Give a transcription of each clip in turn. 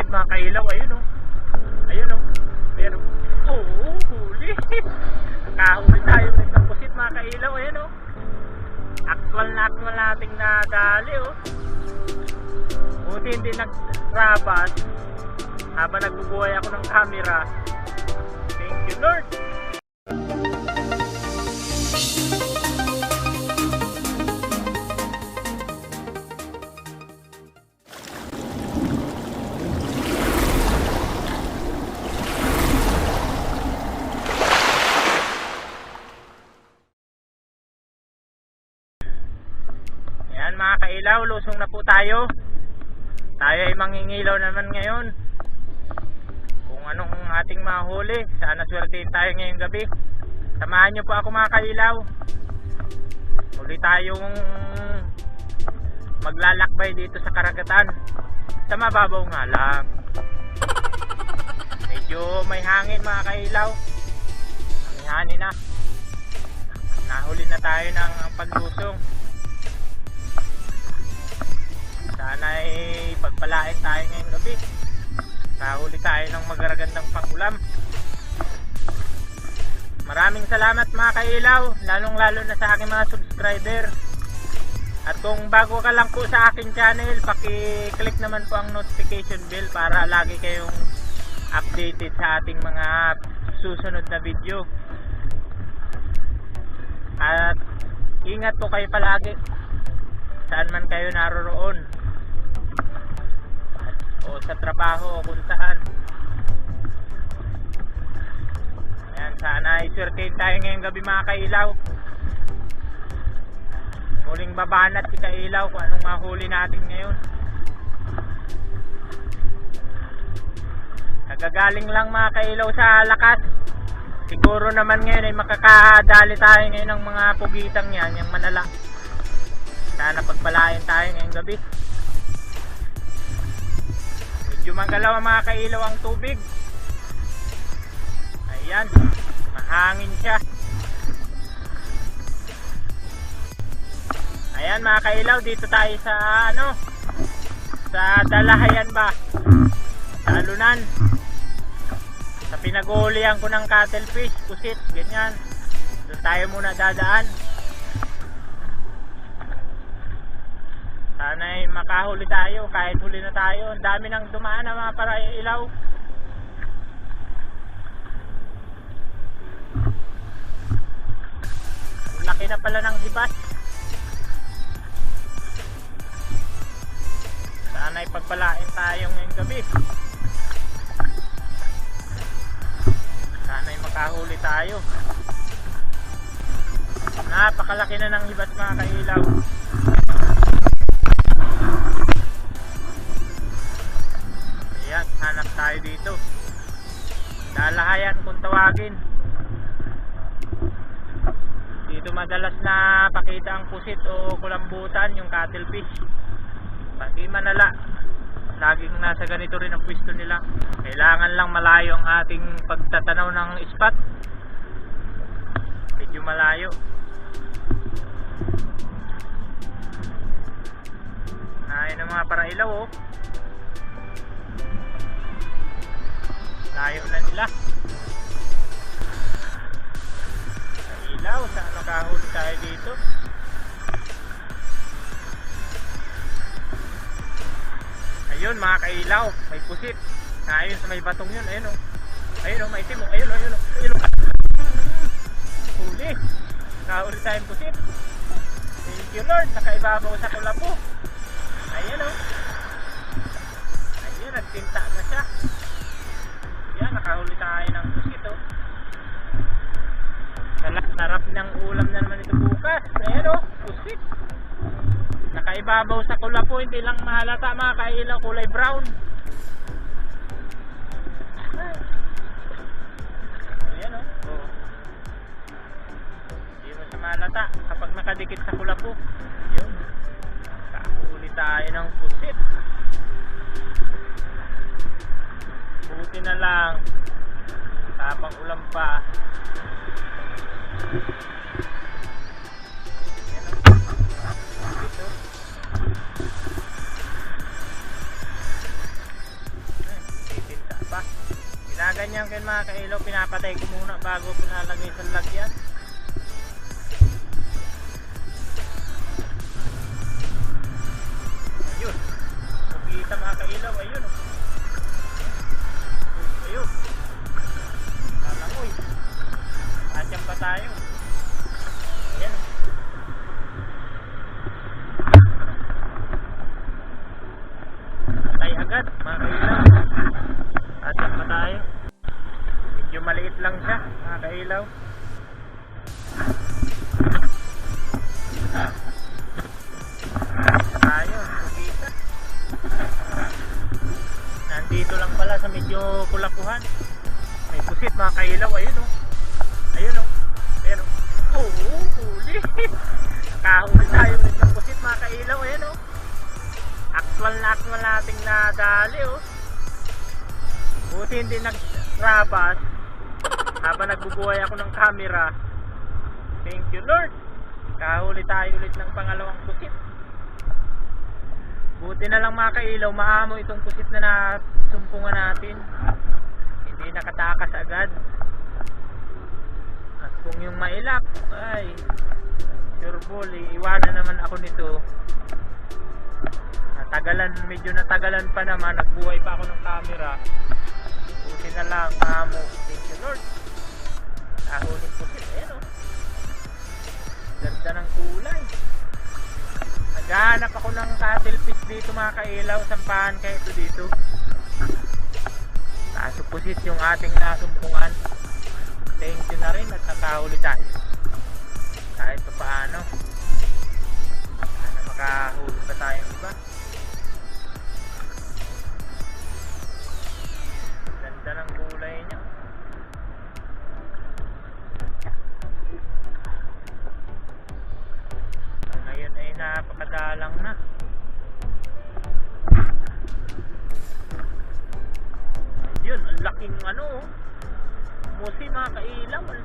pusit mga kailaw. Ayun oh. Ayun oh. Pero, oo, huli. Nakahuli tayo ng pusit mga kailaw. Ayun oh. Actual na actual nating nadali oh. Buti hindi nagrabas habang nagbubuhay ako ng camera. Thank you Lord. Kailaw, lusong na po tayo. Tayo ay mangingilaw naman ngayon. Kung anong ating mahuli, sana swertein tayo ngayong gabi. Samahan nyo po ako mga kailaw. Muli tayong maglalakbay dito sa karagatan. Sa mababaw nga lang. Medyo may hangin mga kailaw. Hangin na. Nahuli na tayo ng paglusong. Sana ay pagpalain tayo ngayong gabi. Nahuli tayo ng magaragandang pangulam. Maraming salamat mga kailaw, lalong lalo na sa aking mga subscriber. At kung bago ka lang po sa aking channel, paki-click naman po ang notification bell para lagi kayong updated sa ating mga susunod na video. At ingat po kayo palagi saan man kayo naroroon o sa trabaho kung saan. Ayan sana isurtain tayo ngayong gabi mga kailaw. Muling babanat si kailaw kung anong mahuli natin ngayon. Nagagaling lang mga kailaw sa lakas. Siguro naman ngayon ay makakadali tayo ngayon ng mga pugitang yan yung manala. Sana pagpalain tayo ngayong gabi medyo magalaw ang mga kailaw ang tubig. Ayan mahangin siya. Ayan mga kailaw dito tayo sa ano sa dalahayan ba? Sa alunan. Sa pinagulihan ko ng cuttlefish kusit ganyan. Doon tayo muna dadaan sana ay makahuli tayo kahit huli na tayo. Ang dami nang dumaan na mga para ilaw laki na pala ng hibas sana ay pagpalain tayo ngayong gabi. Sana ay makahuli tayo. Napakalaki na ng hibas mga kailaw tayo dito. Dalahayan kung tawagin. Dito madalas na pakita ang pusit o kulambutan, yung cuttlefish. Pati manala. Laging nasa ganito rin ang pwesto nila. Kailangan lang malayo ang ating pagtatanaw ng spot. Medyo malayo. Ayun ang mga parailaw oh. Layo na nila. Sa ilaw, saan nakahuli tayo dito? Ayun mga kailaw, may pusit. Ayun sa may batong yun, ayun o. Ayun o, may itim o. Ayun o, ayun o. Ayun o. Huli. Nakahuli tayong pusit. Thank you Lord, nakaibabaw sa kulapo. Ayun o. Ayun, nagtinta na siya. Nakahuli tayo ng oh. Sarap, ng ulam na naman ito bukas. Ayan oh, pusit. Nakaibabaw sa kula po, hindi lang mahalata mga kailaw, kulay brown. Ayan oh. oh. Hindi mo siya mahalata kapag nakadikit sa kula po. Yun. Nakahuli tayo ng pusit buti na lang. Tamang ulam pa. Yan ang dito oh. titinta pa. Ginaganyan kayo mga kailo pinapatay ko muna bago pinalagay sa lagyan. Maliit lang siya, mga kailaw. Ayun, kumita. Nandito lang pala sa medyo kulakuhan. May pusit mga kailaw. Ayun o. Ayun o. Ayun o. Oo, huli. Nakahuli tayo ng pusit mga kailaw. Ayun o. Actual na actual nating nadali o. Buti hindi nagrabas habang nagbubuhay ako ng camera. Thank you Lord. Kahuli tayo ulit ng pangalawang pusit. Buti na lang mga kailaw, maamo itong pusit na nasumpungan natin. Hindi nakatakas agad. At kung yung mailap, ay, sure ball, iiwanan naman ako nito. Natagalan, medyo natagalan pa naman, nagbuhay pa ako ng camera. Buti na lang, maamo. Thank you Lord. Nahuling pusit, ayan o. Ganda ng kulay. Naghahanap ako ng cuttlefish dito mga kailaw. Sampahan kayo ito dito. Nasupusit yung ating nasumpungan. Thank you na rin at nakahuli tayo. Kahit pa paano. Sana makahuli pa tayong iba.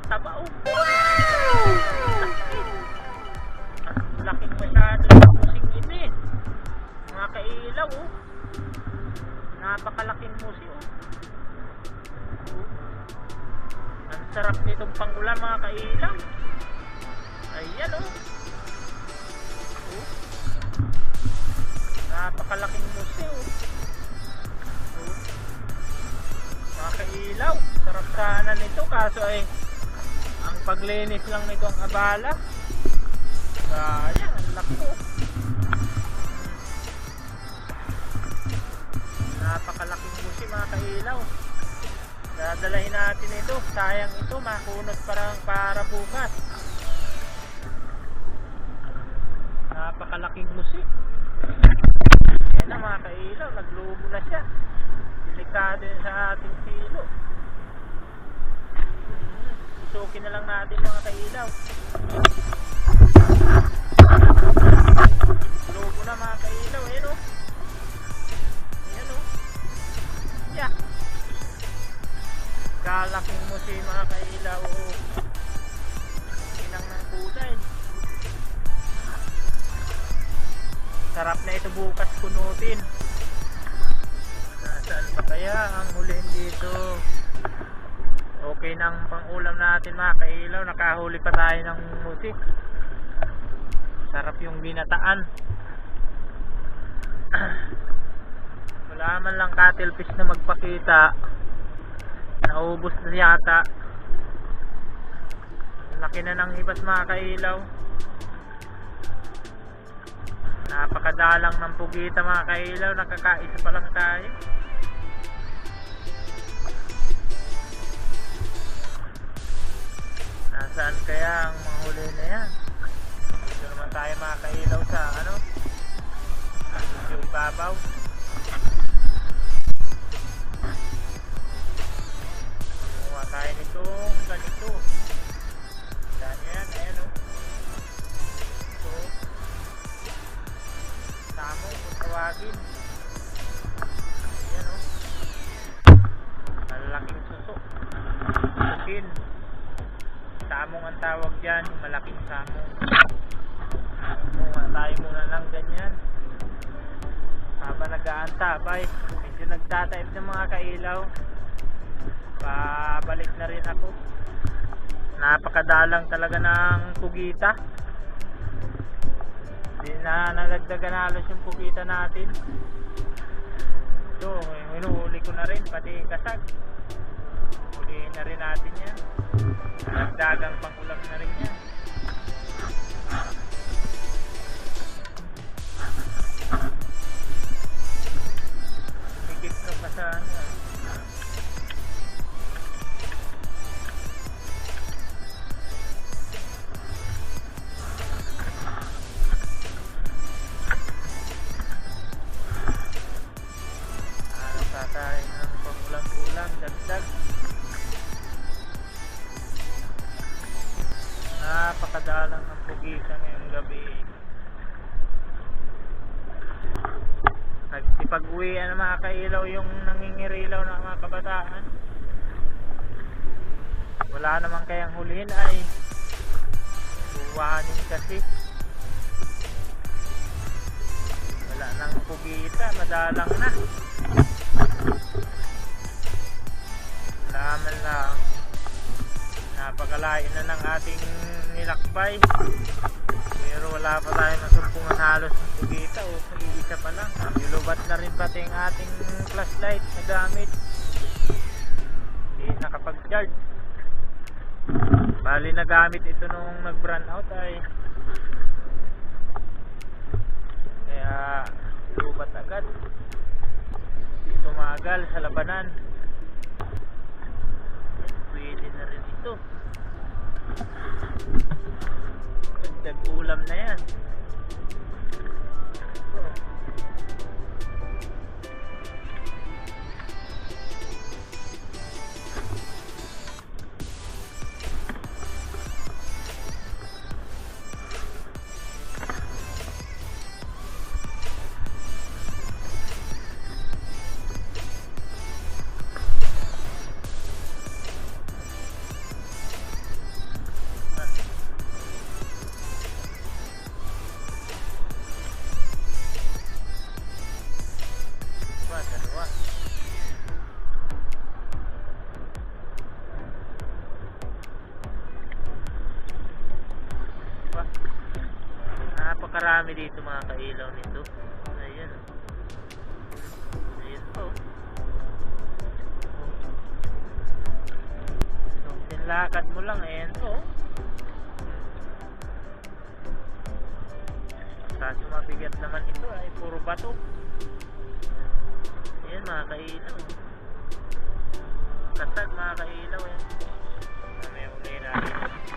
Taba oh. Laki. Masyado yung musing ini. Mga kailaw oh. Napakalaking musi oh. Ang sarap nitong pangulam mga kailaw. Ayan oh. Oh. Napakalaking museo. Oh. Makailaw. Sarap sana nito kaso ay ang paglinis lang nito ang abala. Kaya, ang laki oh. Napakalaking museo mga kailaw. Dadalahin natin ito. Sayang ito, makunot parang para bukas. Napakalaking musi. Yan na mga kailaw, naglubo na siya. Delikado yun sa ating silo. Susukin na lang natin mga kailaw. Lubo na mga kailaw, ayan o. Ayan o. Yeah. Kalaking musi mga kailaw. oh. Inang ng kulay. Sarap na ito bukas kunutin. Nasaan pa kaya ang huling dito? Okay nang pangulam natin mga kailaw. Nakahuli pa tayo ng musik. Sarap yung binataan. Wala man lang cuttlefish na magpakita. Naubos na yata. Laki na ng ibas mga kailaw. Napakadalang ng pugita mga kailaw, nakakaisa pa lang tayo. Nasaan kaya ang mga huli na yan? Dito naman tayo mga kailaw sa ano? Medyo ibabaw. Kumuha tayo nitong ganito. Daan yan, ayan o. So, tamo kung tawagin. Nagtataib ng mga kailaw. pabalik na rin ako. Napakadalang talaga ng pugita. Hindi na nalagdagan halos yung pugita natin. Ito hinuhuli ko na rin pati kasag. Hulihin na rin natin yan. Nalagdagang pangulam na rin yan sa ano Araw ka tayo ng pangulang-ulang, dagdag. Napakadalang ng pugita ngayong gabi. Nagsipag-uwian ng mga kailaw yung nangingirilaw ng mga kabataan. Wala naman kayang hulihin ay buwanin kasi. Wala nang pugita, madalang na. Laman lang. Napakalain na ng ating nilakbay. Pero wala pa tayo masumpong halos ng pugita o iisa pa lang. Nilubat na rin pati ang ating flashlight na gamit. Hindi nakapag-charge. Bali na gamit ito nung nag-run out ay kaya lubat agad. Hindi tumagal sa labanan. Pwede na rin ito. Dagdag ulam na yan. Kailaw nito. Ayan. Ayan po. Kung sinlakad mo lang, ayan po. Kaso mabigat naman ito ay puro bato. Ayan mga kailaw. Katag mga kailaw yan. Mamaya uli natin.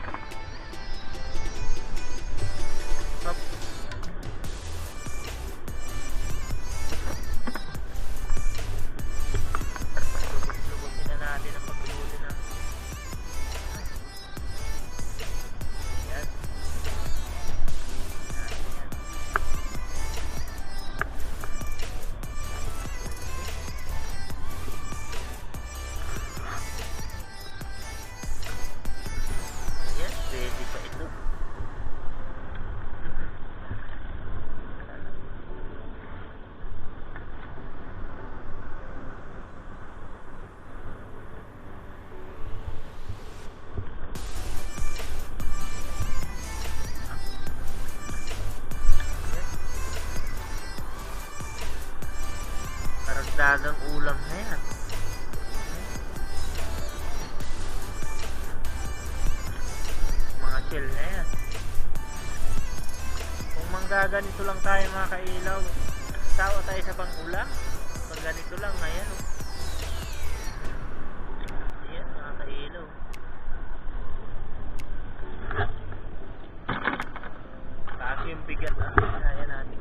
Karagdagang ulam na yan. Mga chill na yan. Kung manggaganito lang tayo mga kailaw, tawa tayo sa pangulam. Pag ganito lang, ayan oh mga kailaw. Kaso yung bigat ang kaya natin.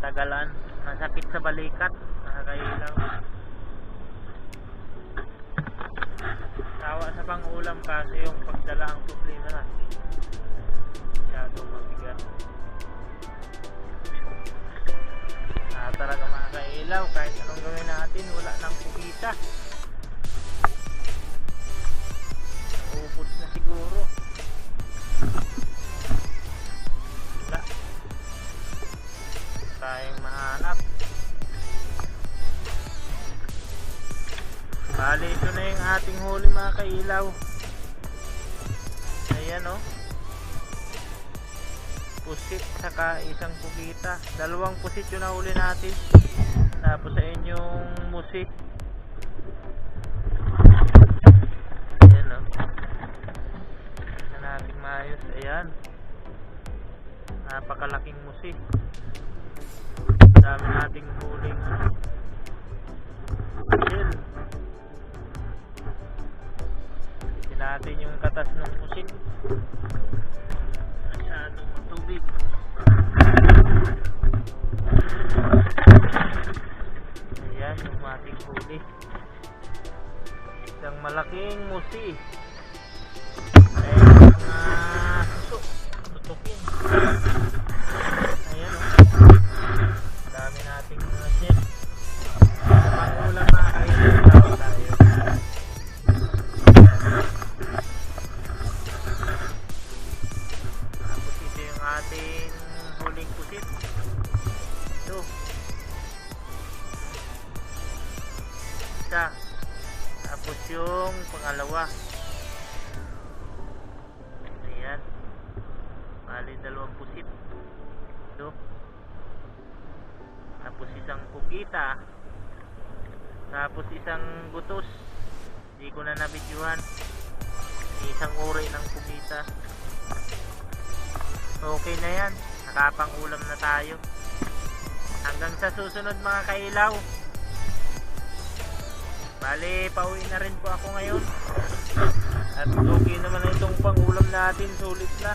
Tagalan, masakit mga kailaw. Tawa sa pangulam kasi yung pagdala ang problema natin. Masyadong mabigat. Ah, talaga mga kailaw, kahit anong gawin natin, wala nang pugita. Upos na siguro. Wala. Tayong mahanap. Bali, ito na yung ating huli mga kailaw. Ayan oh. Pusit saka isang pugita. Dalawang pusit yung nahuli natin. Tapos sa inyong musi. Ayan oh. Tingnan natin maayos. Ayan. Napakalaking musi. Dami nating huling ano. Natin yung katas ng pusit. Masyadong matubig. Ayan yung ating huli. Isang malaking musi. Ating pusit. Ito. Isa. Tapos yung pangalawa. Ayan. Bali pusit. Ito. Tapos isang pukita. Tapos isang butos. Hindi ko na nabidyuhan. Isang uri ng pukita. Okay na yan. Nakapang-ulam na tayo. Hanggang sa susunod mga kailaw. Bale, pauwi na rin po ako ngayon. At okay naman na itong pangulam natin. Sulit na.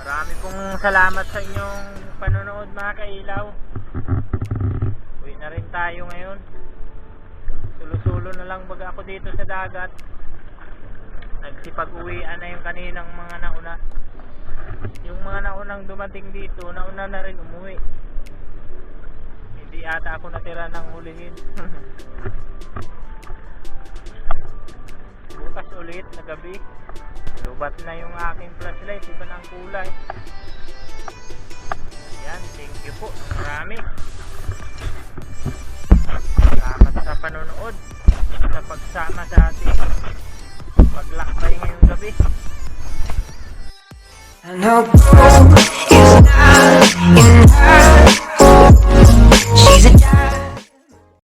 Marami pong salamat sa inyong panonood mga kailaw. Uwi na rin tayo ngayon. Sulo-sulo na lang baga ako dito sa dagat. Nagsipag-uwian na yung kaninang mga nauna. Yung mga naunang dumating dito, nauna na rin umuwi. Hindi ata ako natira ng hulihin. Bukas ulit na gabi. Lubat na yung aking flashlight, iba ng kulay. Yan, thank you po. Marami. Salamat sa panonood. Sa pagsama sa ating paglakbay ngayong gabi. I know is not enough.